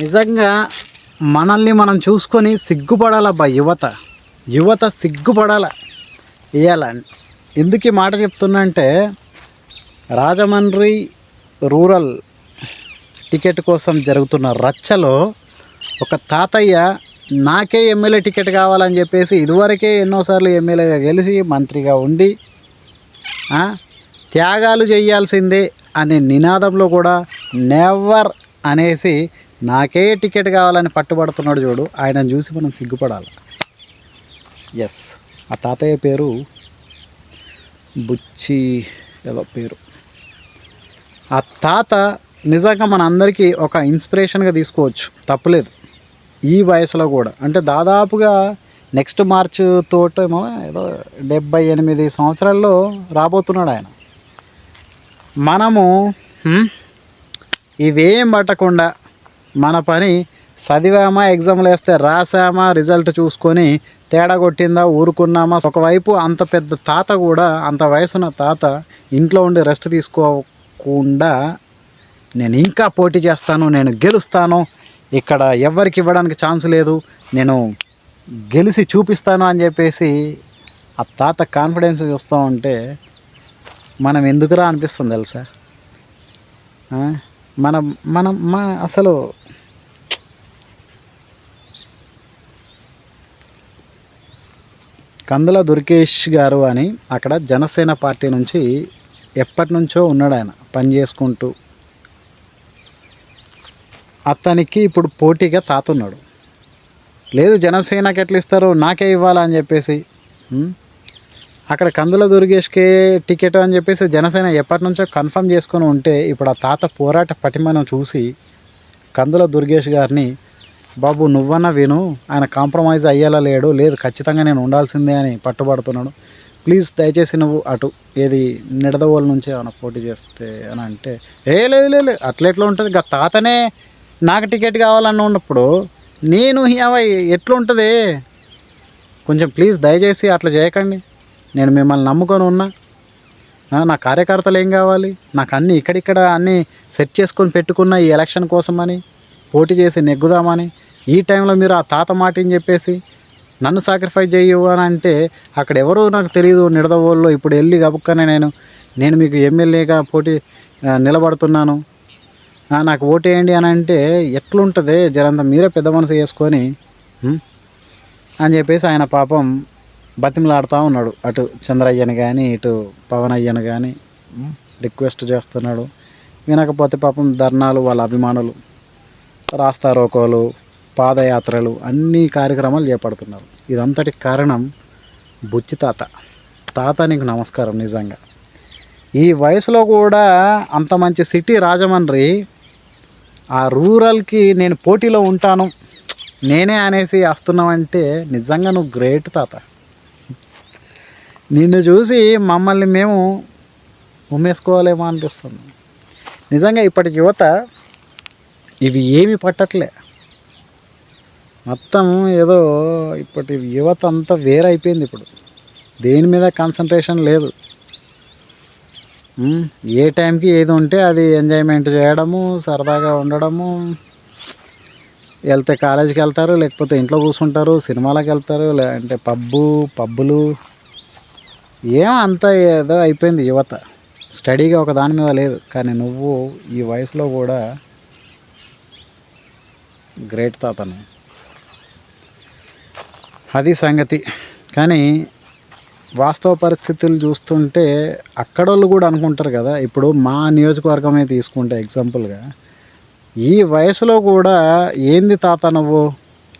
నిజంగా మనల్ని మనం చూసుకొని సిగ్గుపడాలబ్బా యువత. యువత సిగ్గుపడాల. ఇవాళ ఎందుకు ఈ మాట చెప్తున్నా అంటే రాజమండ్రి రూరల్ టికెట్ కోసం జరుగుతున్న రచ్చలో ఒక తాతయ్య నాకే ఎమ్మెల్యే టికెట్ కావాలని చెప్పేసి ఇదివరకే ఎన్నోసార్లు ఎమ్మెల్యేగా గెలిచి మంత్రిగా ఉండి త్యాగాలు చేయాల్సిందే అనే నినాదంలో కూడా నెవర్ అనేసి నాకే టికెట్ కావాలని పట్టుబడుతున్నాడు చూడు ఆయనను చూసి మనం సిగ్గుపడాలి. ఎస్ ఆ తాతయ్య పేరు బుచ్చి ఏదో పేరు. ఆ తాత నిజంగా మన అందరికీ ఒక ఇన్స్పిరేషన్గా తీసుకోవచ్చు తప్పులేదు. ఈ వయసులో కూడా. అంటే దాదాపుగా నెక్స్ట్ మార్చ్ తోటేమో ఏదో డెబ్బై ఎనిమిది సంవత్సరాల్లో రాబోతున్నాడు ఆయన. మనము ఇవేం పట్టకుండా మన పని చదివామా ఎగ్జామ్లు వేస్తే రాసామా రిజల్ట్ చూసుకొని తేడా కొట్టిందా ఊరుకున్నామా? ఒకవైపు అంత పెద్ద తాత కూడా అంత వయసున్న తాత ఇంట్లో ఉండి రెస్ట్ తీసుకోకుండా నేను ఇంకా పోటీ చేస్తాను నేను గెలుస్తాను ఇక్కడ ఎవరికి ఇవ్వడానికి ఛాన్స్ లేదు నేను గెలిచి చూపిస్తాను అని చెప్పేసి ఆ తాత కాన్ఫిడెన్స్ చూస్తూ ఉంటే మనం ఎందుకురా అనిపిస్తుంది తెలుసా? మనం మనం మా అసలు కందుల దుర్గేష్ గారు అని అక్కడ జనసేన పార్టీ నుంచి ఎప్పటి నుంచో ఉన్నాడు ఆయన పని చేసుకుంటూ. అతనికి ఇప్పుడు పోటీగా తాతున్నాడు లేదు జనసేనకి ఎట్లా ఇస్తారు నాకే ఇవ్వాలని చెప్పేసి అక్కడ కందుల దుర్గేష్కే టికెట్ అని చెప్పేసి జనసేన ఎప్పటి నుంచో కన్ఫర్మ్ చేసుకొని ఉంటే ఇప్పుడు ఆ తాత పోరాట పటిమను చూసి కందుల దుర్గేష్ గారిని బాబు నువ్వన్నా విను ఆయన కాంప్రమైజ్ అయ్యేలా లేడు లేదు ఖచ్చితంగా నేను ఉండాల్సిందే అని పట్టుబడుతున్నాడు. ప్లీజ్ దయచేసి నువ్వు అటు ఏది నిడదవోల నుంచి ఏమైనా పోటీ చేస్తే అని అంటే ఏ లేదు లేదు అట్లా ఎట్లా ఉంటుంది? గా తాతనే నాకు టికెట్ కావాలని ఉన్నప్పుడు నేను అవ ఎట్లా ఉంటుంది? కొంచెం ప్లీజ్ దయచేసి అట్లా చేయకండి. నేను మిమ్మల్ని నమ్ముకొని ఉన్నా. నా కార్యకర్తలు ఏం కావాలి? నాకు అన్నీ ఇక్కడిక్కడ అన్నీ సెట్ చేసుకొని పెట్టుకున్న ఈ ఎలక్షన్ కోసమని పోటీ చేసి నెగ్గుదామని ఈ టైంలో మీరు ఆ తాత మాటని చెప్పేసి నన్ను సాక్రిఫైస్ చేయు అని అంటే అక్కడ ఎవరో నాకు తెలియదు నిడదవోళ్ళు. ఇప్పుడు వెళ్ళి గబుక్కనే నేను నేను మీకు ఎమ్మెల్యేగా పోటీ నిలబడుతున్నాను. నాకు నాకు ఓటేయండి అని అంటే ఎట్లుంటుంది? జరంత మీరే పెద్ద మనసు చేసుకొని అని చెప్పేసి ఆయన పాపం బతిమలాడుతూ ఉన్నాడు. అటు చంద్రయ్యని కానీ ఇటు పవన్ అయ్యని కానీ రిక్వెస్ట్ చేస్తున్నాడు. వినకపోతే పాపం ధర్నాలు వాళ్ళ అభిమానులు రాస్తారోకోలు పాదయాత్రలు అన్ని కార్యక్రమాలు చేపడుతున్నారు. ఇదంతటి కారణం బుచ్చి తాత. తాత నీకు నమస్కారం నిజంగా. ఈ వయసులో కూడా అంత మంచి సిటీ రాజమండ్రి ఆ రూరల్కి నేను పోటీలో ఉంటాను. నేనే అనేసి వస్తున్నావంటే నిజంగా నువ్వు గ్రేట్ తాత. నిన్ను చూసి మమ్మల్ని మేము ఉమ్మేసుకోవాలేమో అనిపిస్తుంది. నిజంగా ఇప్పటి యువత ఇవి ఏమి పట్టట్లే. మొత్తం ఏదో ఇప్పటి యువత అంతా వేరైపోయింది ఇప్పుడు. దేని మీద కాన్సన్ట్రేషన్ లేదు. ఏ టైంకి ఏది ఉంటే అది ఎంజాయ్మెంట్ చేయడము సరదాగా ఉండడము. వెళ్తే కాలేజీకి వెళ్తారు లేకపోతే ఇంట్లో కూర్చుంటారు సినిమాలకు వెళ్తారు లేదంటే పబ్బు పబ్బులు ఏం అంత ఏదో అయిపోయింది యువత. స్టడీగా ఒక దాని మీద లేదు. కానీ నువ్వు ఈ వయసులో కూడా గ్రేట్ తాతను. అది సంగతి. కానీ వాస్తవ పరిస్థితులు చూస్తుంటే అక్కడోళ్ళు కూడా అనుకుంటారు కదా. ఇప్పుడు మా నియోజకవర్గమే తీసుకుంటే ఎగ్జాంపుల్గా. ఈ వయసులో కూడా ఏంది తాత నువ్వు?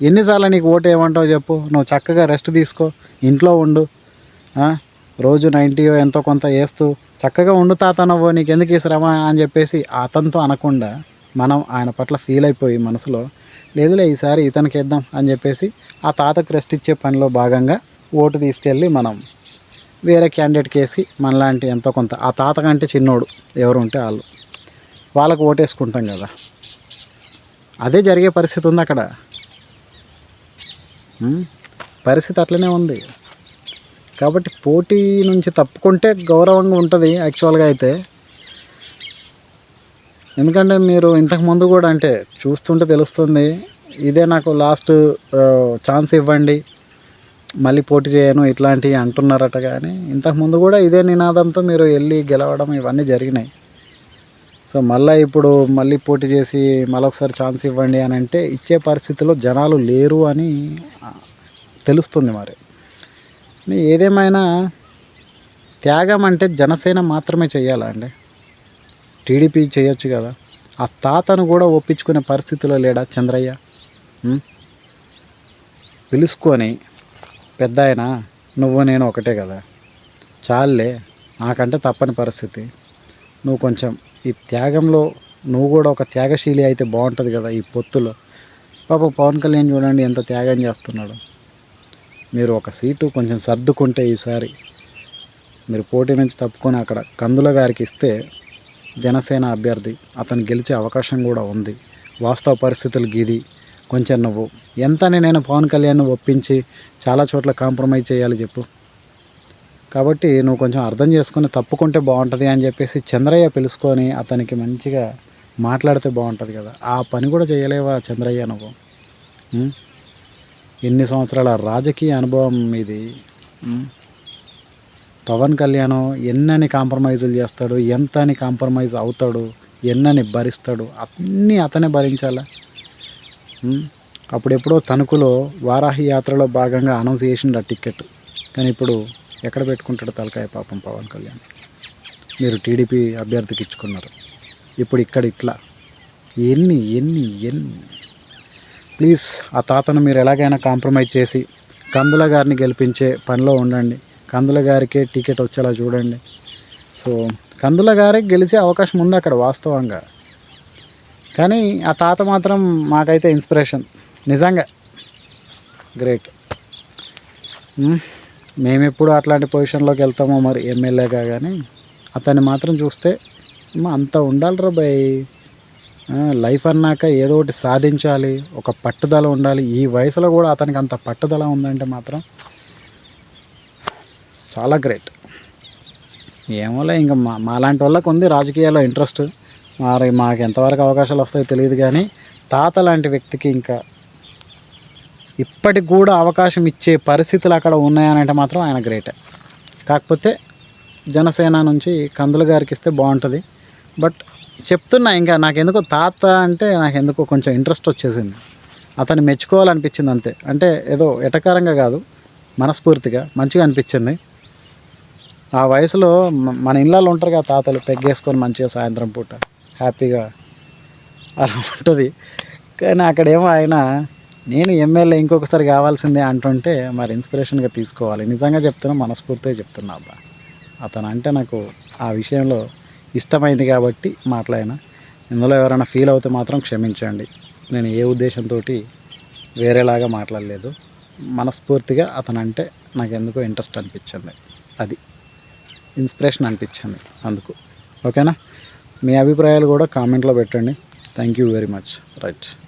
ఎన్నిసార్లు నీకు ఓటు ఏమంటావు చెప్పు. నువ్వు చక్కగా రెస్ట్ తీసుకో. ఇంట్లో ఉండు. రోజు నైంటీయో ఎంతో కొంత వేస్తూ చక్కగా ఉండు తాత నువ్వు నీకు ఎందుకు ఈ శ్రమ అని చెప్పేసి అతనితో అనకుండా మనం ఆయన పట్ల ఫీల్ అయిపోయి మనసులో లేదులే ఈసారి ఇతనికి వేద్దాం అని చెప్పేసి ఆ తాతకు రెస్ట్ ఇచ్చే పనిలో భాగంగా ఓటు తీసుకెళ్ళి మనం వేరే క్యాండిడేట్కి వేసి మనలాంటి ఎంతో కొంత ఆ తాత కంటే చిన్నోడు ఎవరు ఉంటే వాళ్ళు. వాళ్ళకు ఓటేసుకుంటాం కదా. అదే జరిగే పరిస్థితి ఉంది అక్కడ. పరిస్థితి అట్లనే ఉంది. కాబట్టి పోటీ నుంచి తప్పుకుంటే గౌరవంగా ఉంటుంది యాక్చువల్గా అయితే. ఎందుకంటే మీరు ఇంతకు ముందు కూడా అంటే చూస్తుంటే తెలుస్తుంది ఇదే నాకు లాస్ట్ ఛాన్స్ ఇవ్వండి మళ్ళీ పోటీ చేయను ఇట్లాంటివి అంటున్నారట కానీ ఇంతకు ముందు కూడా ఇదే నినాదంతో మీరు వెళ్ళి గెలవడం ఇవన్నీ జరిగినాయి. సో మళ్ళీ ఇప్పుడు మళ్ళీ పోటీ చేసి మళ్ళీ ఒకసారి ఛాన్స్ ఇవ్వండి అని అంటే ఇచ్చే పరిస్థితిలో జనాలు లేరు అని తెలుస్తుంది మరి. ఏదేమైనా త్యాగం అంటే జనసేన మాత్రమే చేయాలా అండి? టీడీపీ చేయొచ్చు కదా. ఆ తాతను కూడా ఒప్పించుకునే పరిస్థితిలో లేడా చంద్రయ్య? పిలుసుకొని పిలుచుకొని పెద్ద ఆయన నువ్వు నేను ఒకటే కదా. చాలే నాకంటే తప్పని పరిస్థితి. నువ్వు కొంచెం ఈ త్యాగంలో నువ్వు కూడా ఒక త్యాగశీలి అయితే బాగుంటుంది కదా ఈ పొత్తులో. పాప పవన్ కళ్యాణ్ చూడండి ఎంత త్యాగం చేస్తున్నాడు. మీరు ఒక సీటు కొంచెం సర్దుకుంటే ఈసారి మీరు పోటీ నుంచి తప్పుకొని అక్కడ కందుల గారికి ఇస్తే జనసేన అభ్యర్థి అతను గెలిచే అవకాశం కూడా ఉంది. వాస్తవ పరిస్థితులు గిది. కొంచెం నువ్వు ఎంతని నేను పవన్ కళ్యాణ్ ఒప్పించి చాలా చోట్ల కాంప్రమైజ్ చేయాలి చెప్పు. కాబట్టి నువ్వు కొంచెం అర్థం చేసుకొని తప్పుకుంటే బాగుంటుంది అని చెప్పేసి చంద్రయ్య పిలుచుకొని అతనికి మంచిగా మాట్లాడితే బాగుంటుంది కదా. ఆ పని కూడా చేయలేవా చంద్రయ్య నువ్వు? ఎన్ని సంవత్సరాల రాజకీయ అనుభవం ఇది పవన్ కళ్యాణ్ ఎన్నని కాంప్రమైజులు చేస్తాడు ఎంత అని కాంప్రమైజ్ అవుతాడు ఎన్నని భరిస్తాడు అన్నీ అతనే భరించాలా? అప్పుడెప్పుడో తణుకులో వారాహి యాత్రలో భాగంగా అనౌన్స్ చేసిండు ఆ టికెట్ కానీ ఇప్పుడు ఎక్కడ పెట్టుకుంటాడు తలకాయ పాపం పవన్ కళ్యాణ్? మీరు టీడీపీ అభ్యర్థికి ఇచ్చుకున్నారు. ఇప్పుడు ఇక్కడ ఇట్లా. ఎన్ని ఎన్ని ఎన్ని? ప్లీజ్ ఆ తాతను మీరు ఎలాగైనా కాంప్రమైజ్ చేసి కందుల గారిని గెలిపించే పనిలో ఉండండి. కందుల గారికే టికెట్ వచ్చేలా చూడండి. సో కందుల గారే గెలిచే అవకాశం ఉంది అక్కడ వాస్తవంగా. కానీ ఆ తాత మాత్రం మాకైతే ఇన్స్పిరేషన్. నిజంగా. గ్రేట్. మేము. ఎప్పుడు అట్లాంటి పొజిషన్లోకి వెళ్తామో మరి ఎమ్మెల్యేగా కానీ అతన్ని మాత్రం చూస్తే అంత ఉండాలిరా భయ్ లైఫ్ అన్నాక ఏదో ఒకటి సాధించాలి ఒక పట్టుదల ఉండాలి. ఈ వయసులో కూడా అతనికి అంత పట్టుదల ఉందంటే మాత్రం చాలా గ్రేట్. ఏమోలే ఇంకా మా మాలాంటి వాళ్ళకు ఉంది రాజకీయాల్లో ఇంట్రెస్ట్. మరి మాకు ఎంతవరకు అవకాశాలు వస్తాయో తెలియదు కానీ తాత లాంటి వ్యక్తికి ఇంకా ఇప్పటికి కూడా అవకాశం ఇచ్చే పరిస్థితులు అక్కడ ఉన్నాయనంటే మాత్రం ఆయన గ్రేటే. కాకపోతే జనసేన నుంచి కందుల గారికి ఇస్తే బాగుంటుంది. బట్ చెప్తున్నా ఇంకా నాకు ఎందుకో తాత అంటే నాకు ఎందుకో కొంచెం ఇంట్రెస్ట్ వచ్చేసింది. అతన్ని మెచ్చుకోవాలనిపించింది అంతే. అంటే ఏదో ఎటకారంగా కాదు మనస్ఫూర్తిగా మంచిగా అనిపించింది. ఆ వయసులో మన ఇళ్ళలో ఉంటారు కదా తాతలు పెగ్గేసుకొని మంచిగా సాయంత్రం పూట హ్యాపీగా అలా ఉంటుంది. కానీ అక్కడేమో ఆయన నేను ఎమ్మెల్యే ఇంకొకసారి కావాల్సిందే అంటుంటే మరి ఇన్స్పిరేషన్గా తీసుకోవాలి. నిజంగా చెప్తున్నా మనస్ఫూర్తిగా చెప్తున్నా అబ్బా. అతను అంటే నాకు ఆ విషయంలో ఇష్టమైంది కాబట్టి మాట్లాడినా. ఇందులో ఎవరైనా ఫీల్ అవుతే మాత్రం క్షమించండి. నేను ఏ ఉద్దేశంతో వేరేలాగా మాట్లాడలేదు. మనస్ఫూర్తిగా అతను అంటే నాకు ఎందుకో ఇంట్రెస్ట్ అనిపించింది. అది. ఇన్స్పిరేషన్ అనిపించింది అందుకు. ఓకేనా? మీ అభిప్రాయాలు కూడా కామెంట్లో పెట్టండి. Thank you very much right